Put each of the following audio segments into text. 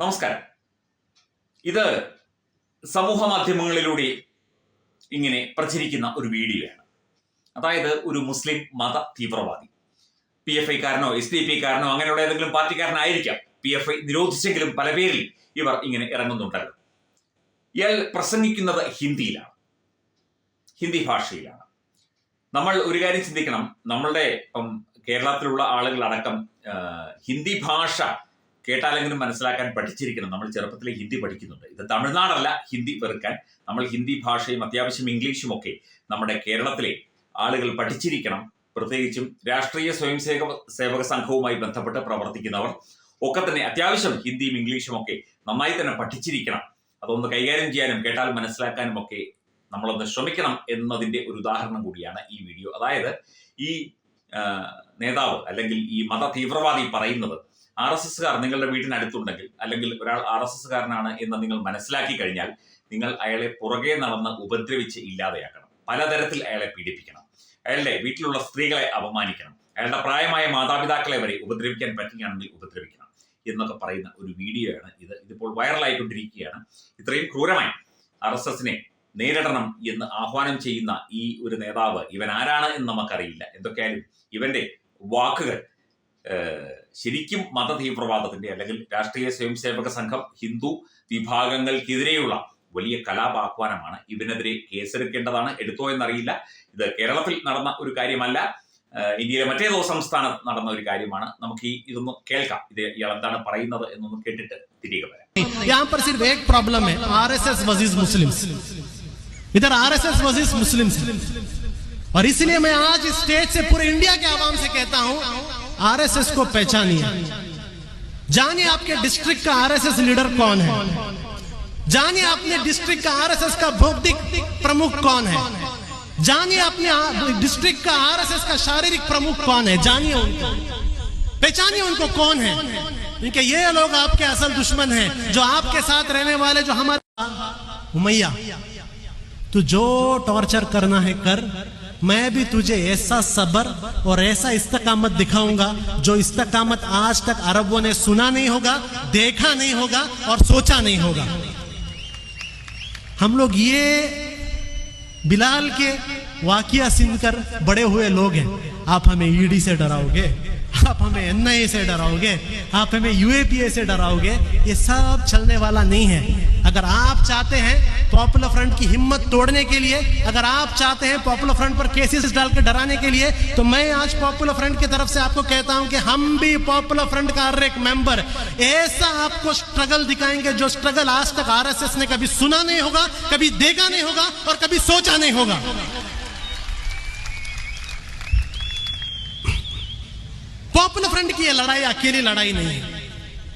നമസ്കാരം. ഇത് സമൂഹ മാധ്യമങ്ങളിലൂടെ ഇങ്ങനെ പ്രചരിക്കുന്ന ഒരു വീഡിയോയാണ്. അതായത് ഒരു മുസ്ലിം മത തീവ്രവാദി. പി എഫ് ഐക്കാരനോ എസ് ഡി പി കാരനോ അങ്ങനെയുള്ള ഏതെങ്കിലും പാർട്ടിക്കാരനായിരിക്കാം പി എഫ് ഐ നിരോധിച്ചെങ്കിലും പല പേരിൽ ഇവർ ഇങ്ങനെ ഇറങ്ങുന്നുണ്ടല്ലോ. ഇയാൾ പ്രസംഗിക്കുന്നത് ഹിന്ദിയിലാണ്. ഹിന്ദി ഭാഷയിലാണ്. നമ്മൾ ഒരു കാര്യം ചിന്തിക്കണം. നമ്മളുടെ ഇപ്പം കേരളത്തിലുള്ള ആളുകളടക്കം ഹിന്ദി ഭാഷ കേട്ടാലെങ്കിലും മനസ്സിലാക്കാൻ പഠിച്ചിരിക്കണം. നമ്മൾ ചെറുപ്പത്തിലെ ഹിന്ദി പഠിക്കുന്നുണ്ട്. ഇത് തമിഴ്നാടല്ല ഹിന്ദി വെറുക്കാൻ. നമ്മൾ ഹിന്ദി ഭാഷയും അത്യാവശ്യം ഇംഗ്ലീഷും ഒക്കെ നമ്മുടെ കേരളത്തിലെ ആളുകൾ പഠിച്ചിരിക്കണം. പ്രത്യേകിച്ചും രാഷ്ട്രീയ സ്വയം സേവക സേവക സംഘവുമായി ബന്ധപ്പെട്ട് പ്രവർത്തിക്കുന്നവർ ഒക്കെ തന്നെ അത്യാവശ്യം ഹിന്ദിയും ഇംഗ്ലീഷും ഒക്കെ നന്നായി തന്നെ പഠിച്ചിരിക്കണം. അതൊന്ന് കൈകാര്യം ചെയ്യാനും കേട്ടാൽ മനസ്സിലാക്കാനും ഒക്കെ നമ്മളൊന്ന് ശ്രമിക്കണം എന്നതിന്റെ ഒരു ഉദാഹരണം കൂടിയാണ് ഈ വീഡിയോ. അതായത് ഈ നേതാവ് അല്ലെങ്കിൽ ഈ മത തീവ്രവാദി പറയുന്നത് ആർ എസ് എസ്സുകാർ നിങ്ങളുടെ വീട്ടിനടുത്തുണ്ടെങ്കിൽ അല്ലെങ്കിൽ ഒരാൾ ആർ എസ് എസ്സുകാരനാണ് എന്ന് നിങ്ങൾ മനസ്സിലാക്കി കഴിഞ്ഞാൽ നിങ്ങൾ അയാളെ പുറകെ നടന്ന് ഉപദ്രവിച്ച് ഇല്ലാതെയാക്കണം. പലതരത്തിൽ അയാളെ പീഡിപ്പിക്കണം. അയാളുടെ വീട്ടിലുള്ള സ്ത്രീകളെ അപമാനിക്കണം. അയാളുടെ പ്രായമായ മാതാപിതാക്കളെ വരെ ഉപദ്രവിക്കാൻ പറ്റുകയാണെങ്കിൽ ഉപദ്രവിക്കണം എന്നൊക്കെ പറയുന്ന ഒരു വീഡിയോയാണ് ഇത്. ഇതിപ്പോൾ വൈറലായിക്കൊണ്ടിരിക്കുകയാണ്. ഇത്രയും ക്രൂരമായി ആർ എസ് എസിനെ നേരിടണം എന്ന് ആഹ്വാനം ചെയ്യുന്ന ഈ ഒരു നേതാവ് ഇവൻ ആരാണ് എന്ന് നമുക്കറിയില്ല. എന്തൊക്കെയായാലും ഇവന്റെ വാക്കുകൾ ശരിക്കും മത തീവ്രവാദത്തിന്റെ അല്ലെങ്കിൽ രാഷ്ട്രീയ സ്വയംസേവക സംഘം ഹിന്ദു വിഭാഗങ്ങൾക്കെതിരെയുള്ള വലിയ കലാപാഹ്വാനമാണ് ഇവനെതിരെ കേസെടുക്കേണ്ടതാണ് എടുത്തോ എന്നറിയില്ല ഇത് കേരളത്തിൽ നടന്ന ഒരു കാര്യമല്ല ഏഹ്, ഇന്ത്യയിലെ മറ്റേതോ സംസ്ഥാനത്ത് നടന്ന ഒരു കാര്യമാണ് നമുക്ക് ഈ ഇതൊന്ന് കേൾക്കാം ഇത് ഇയാൾ എന്താണ് പറയുന്നത് എന്നൊന്ന് കേട്ടിട്ട് തിരികെ വരാം यहाँ पर सिर्फ एक प्रॉब्लम है आरएसएस वजीज मुस्लिम्स इधर आरएसएस वजीज मुस्लिम्स और इसलिए मैं आज इस स्टेज से पूरे इंडिया के आवाम से कहता हूं आरएसएस को पहचानिए। जानिए आपके डिस्ट्रिक्ट का आरएसएस लीडर कौन है। जानिए अपने डिस्ट्रिक्ट का आरएसएस का भौतिक प्रमुख कौन है। जानिए अपने डिस्ट्रिक्ट का आरएसएस का शारीरिक प्रमुख कौन है। जानिए उनको। पहचानिए उनको कौन है। क्योंकि ये लोग आपके असल दुश्मन हैं, जो आपके साथ रहने वाले, जो हमारे उमैया तो जो टॉर्चर करना है कर। मैं भी तुझे ऐसा सबर और ऐसा इस्तकामत दिखाऊँगा, जो इस्तकामत आज तक अरबों ने सुना नहीं होगा, देखा नहीं होगा और सोचा नहीं होगा। हम लोग ये बिलाल के वाकिया सुनकर बड़े हुए लोग हैं। आप हमें ईडी से डराओगे? आप हमें एनआईए से डराओगे, आप हमें यूएपीए से डराओगे, ये सब चलने वाला नहीं है। अगर आप चाहते हैं पॉपुलर फ्रंट की हिम्मत तोड़ने के लिए, अगर आप चाहते हैं पॉपुलर फ्रंट पर केसेस डालकर डराने के लिए तो मैं आज पॉपुलर फ्रंट की तरफ़ से आपको कहता हूँ कि हम भी पॉपुलर फ्रंट का हर एक मेंबर ऐसा आपको स्ट्रगल दिखाएँगे जो स्ट्रगल आज तक आरएसएस ने कभी सुना नहीं होगा, कभी देखा नहीं होगा और कभी सोचा नहीं होगा। पॉपुलर फ्रंट की ये लड़ाई अकेली लड़ाई नहीं है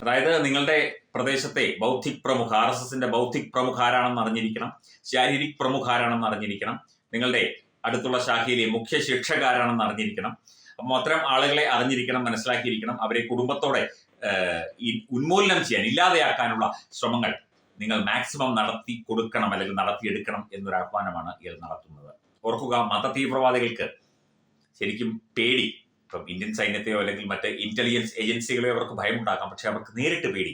അതായത് നിങ്ങളുടെ പ്രദേശത്തെ ബൗദ്ധിക് പ്രമുഖ ആർ എസ് എസിന്റെ ബൗദ്ധിക് പ്രമുഖ ആരാണെന്ന് അറിഞ്ഞിരിക്കണം ശാരീരിക് പ്രമുഖ ആരാണെന്ന് അറിഞ്ഞിരിക്കണം നിങ്ങളുടെ അടുത്തുള്ള ശാഖയിലെ മുഖ്യ ശിക്ഷകാരാണെന്ന് അറിഞ്ഞിരിക്കണം അപ്പം അത്തരം ആളുകളെ അറിഞ്ഞിരിക്കണം മനസ്സിലാക്കിയിരിക്കണം അവരെ കുടുംബത്തോടെ ഏഹ്, ഈ ഉന്മൂലനം ചെയ്യാൻ ഇല്ലാതെയാക്കാനുള്ള ശ്രമങ്ങൾ നിങ്ങൾ മാക്സിമം നടത്തി കൊടുക്കണം അല്ലെങ്കിൽ നടത്തിയെടുക്കണം എന്നൊരു ആഹ്വാനമാണ് ഇയാൾ നടത്തുന്നത് ഓർക്കുക മത തീവ്രവാദികൾക്ക് ശരിക്കും പേടി ഇപ്പം ഇന്ത്യൻ സൈന്യത്തെയോ അല്ലെങ്കിൽ മറ്റ് ഇന്റലിജൻസ് ഏജൻസികളെയോ അവർക്ക് ഭയമുണ്ടാക്കാം. പക്ഷെ അവർക്ക് നേരിട്ട് പേടി.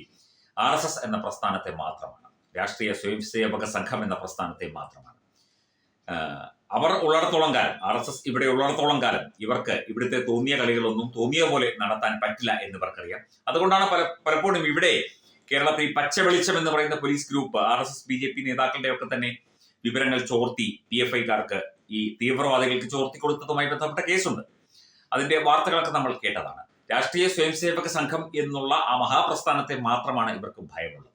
ആർ എസ് എസ് എന്ന പ്രസ്ഥാനത്തെ മാത്രമാണ്. രാഷ്ട്രീയ സ്വയംസേവക സംഘം എന്ന പ്രസ്ഥാനത്തെ മാത്രമാണ്. അവർ ഉള്ളിടത്തോളം കാലം ആർ എസ് എസ് ഇവിടെ ഉള്ളിടത്തോളം കാലം ഇവർക്ക് ഇവിടുത്തെ തോന്നിയ കളികളൊന്നും തോന്നിയ പോലെ നടത്താൻ പറ്റില്ല എന്ന് ഇവർക്കറിയാം. അതുകൊണ്ടാണ് പല പലപ്പോഴും ഇവിടെ കേരളത്തിൽ പച്ച വെളിച്ചം എന്ന് പറയുന്ന police group R S S B J P നേതാക്കളുടെ ഒക്കെ തന്നെ വിവരങ്ങൾ ചോർത്തി പി എഫ് ഐക്കാർക്ക് ഈ തീവ്രവാദികൾക്ക് ചോർത്തി കൊടുത്തതുമായി ബന്ധപ്പെട്ട കേസുണ്ട്. അതിന്റെ വാർത്തകളൊക്കെ നമ്മൾ കേട്ടതാണ്. രാഷ്ട്രീയ സ്വയംസേവക സംഘം എന്നുള്ള ആ മഹാപ്രസ്ഥാനത്തെ മാത്രമാണ് ഇവർക്ക് ഭയമുള്ളത്.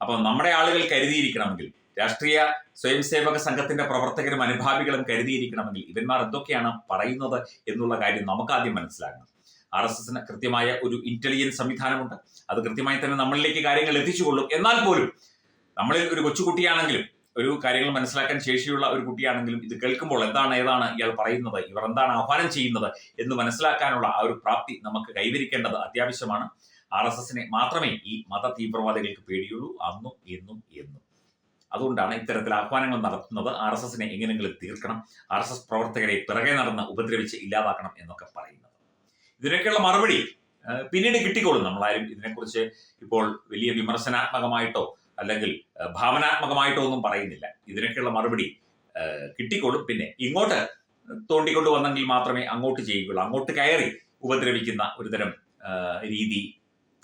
അപ്പൊ നമ്മുടെ ആളുകൾ കരുതിയിരിക്കണമെങ്കിൽ രാഷ്ട്രീയ സ്വയംസേവക സംഘത്തിന്റെ പ്രവർത്തകരും അനുഭാവികളും കരുതിയിരിക്കണമെങ്കിൽ ഇവന്മാർ എന്തൊക്കെയാണ് പറയുന്നത് എന്നുള്ള കാര്യം നമുക്ക് ആദ്യം മനസ്സിലാക്കണം ആർ എസ് എസിന് കൃത്യമായ ഒരു ഇന്റലിജൻസ് സംവിധാനമുണ്ട്. അത് കൃത്യമായി തന്നെ നമ്മളിലേക്ക് കാര്യങ്ങൾ എത്തിച്ചുകൊള്ളും എന്നാൽ പോലും നമ്മളിൽ ഒരു കൊച്ചുകുട്ടിയാണെങ്കിലും ഒരു കാര്യങ്ങൾ മനസ്സിലാക്കാൻ ശേഷിയുള്ള ഒരു കുട്ടിയാണെങ്കിലും ഇത് കേൾക്കുമ്പോൾ എന്താണ് ഏതാണ് ഇയാൾ പറയുന്നത് ഇവർ എന്താണ് ആഹ്വാനം ചെയ്യുന്നത് എന്ന് മനസ്സിലാക്കാനുള്ള ആ ഒരു പ്രാപ്തി നമുക്ക് കൈവരിക്കേണ്ടത് അത്യാവശ്യമാണ്. ആർ എസ് എസിനെ മാത്രമേ ഈ മത തീവ്രവാദികൾക്ക് പേടിയുള്ളൂ. അന്നും എന്നും എന്നും. അതുകൊണ്ടാണ് ഇത്തരത്തിൽ ആഹ്വാനങ്ങൾ നടത്തുന്നത്. ആർ എസ് എസിനെ എങ്ങനെയെങ്കിലും തീർക്കണം. ആർ എസ് എസ് പ്രവർത്തകരെ പിറകെ നടന്ന് ഉപദ്രവിച്ച് ഇല്ലാതാക്കണം എന്നൊക്കെ പറയുന്നത്. ഇതിനൊക്കെയുള്ള മറുപടി പിന്നീട് കിട്ടിക്കോളും നമ്മളാരും ഇതിനെക്കുറിച്ച് ഇപ്പോൾ വലിയ വിമർശനാത്മകമായിട്ടോ അല്ലെങ്കിൽ ഭാവനാത്മകമായിട്ടൊന്നും പറയുന്നില്ല. ഇതിനൊക്കെയുള്ള മറുപടി കിട്ടിക്കൊള്ളും കിട്ടിക്കോളും. പിന്നെ ഇങ്ങോട്ട് തോണ്ടിക്കൊണ്ട് വന്നെങ്കിൽ മാത്രമേ അങ്ങോട്ട് ചെയ്യുകയുള്ളൂ. അങ്ങോട്ട് കയറി ഉപദ്രവിക്കുന്ന ഒരുതരം രീതി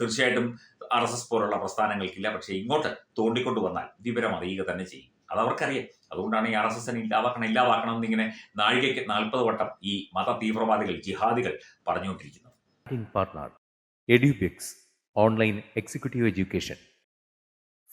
തീർച്ചയായിട്ടും ആർ എസ് എസ് പോലുള്ള പ്രസ്ഥാനങ്ങൾക്കില്ല. പക്ഷേ ഇങ്ങോട്ട് തോണ്ടിക്കൊണ്ട് വന്നാൽ വിവരം അറിയുക തന്നെ ചെയ്യും. അത് അവർക്കറിയാം അതുകൊണ്ടാണ് ഈ ആർ എസ് എസിനെ ഇല്ലാതാക്കണം ഇല്ലാതാക്കണം എന്നിങ്ങനെ നാഴികയ്ക്ക് നാൽപ്പത് വട്ടം ഈ മത തീവ്രവാദികൾ ജിഹാദികൾ പറഞ്ഞുകൊണ്ടിരിക്കുന്നത്. Online executive education.